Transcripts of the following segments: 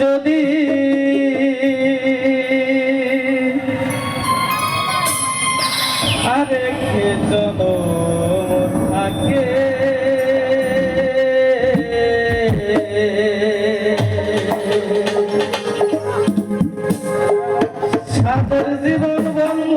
যদি আরেকে জন থাকে। সাদের জীবন বন্ধ।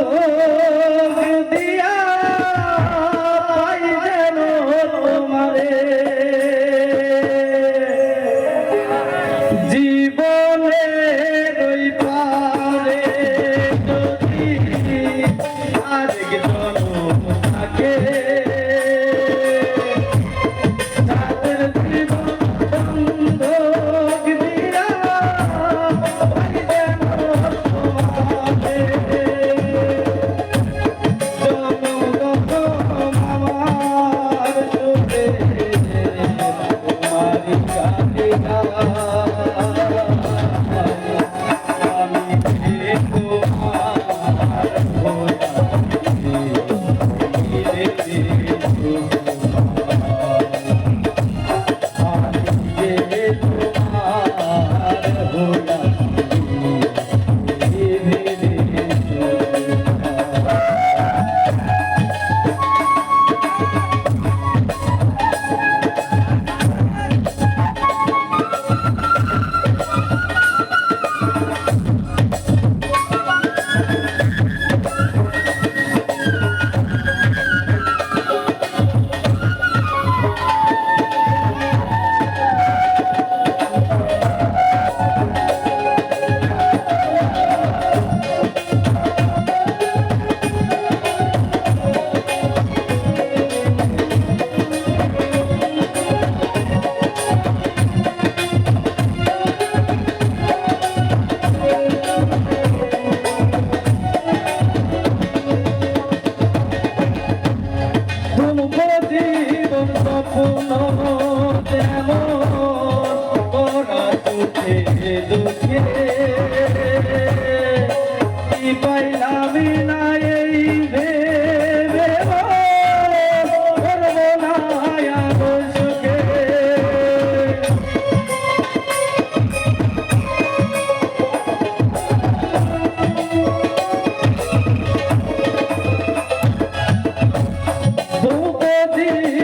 Sim.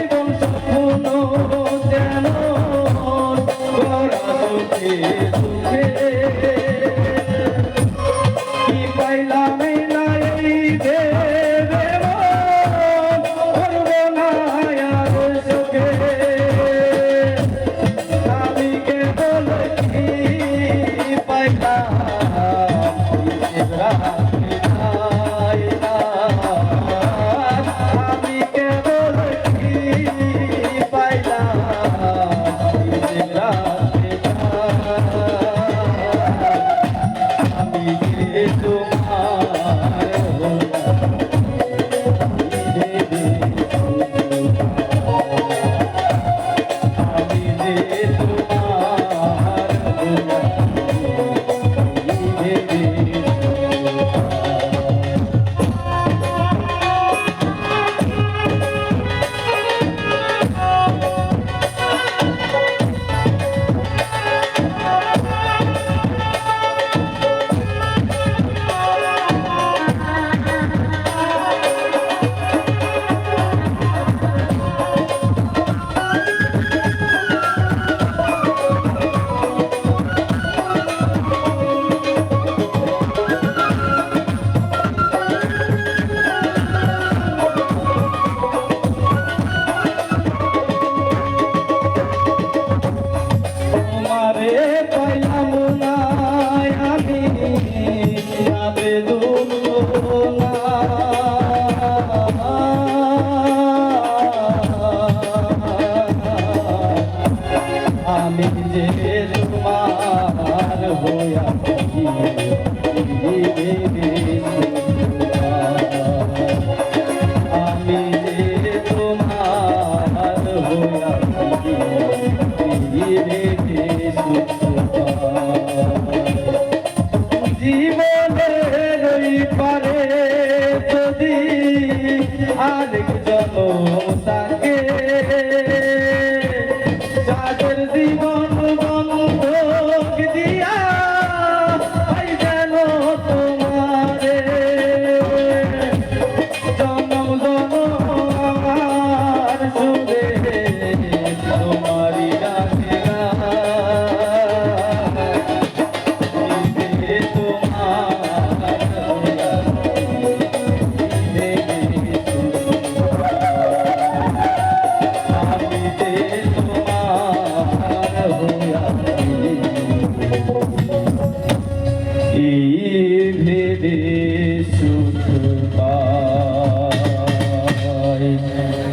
আমি নিজের মার হইয়া থাকি আমি যে তোমার হইয়া থাকি জীবন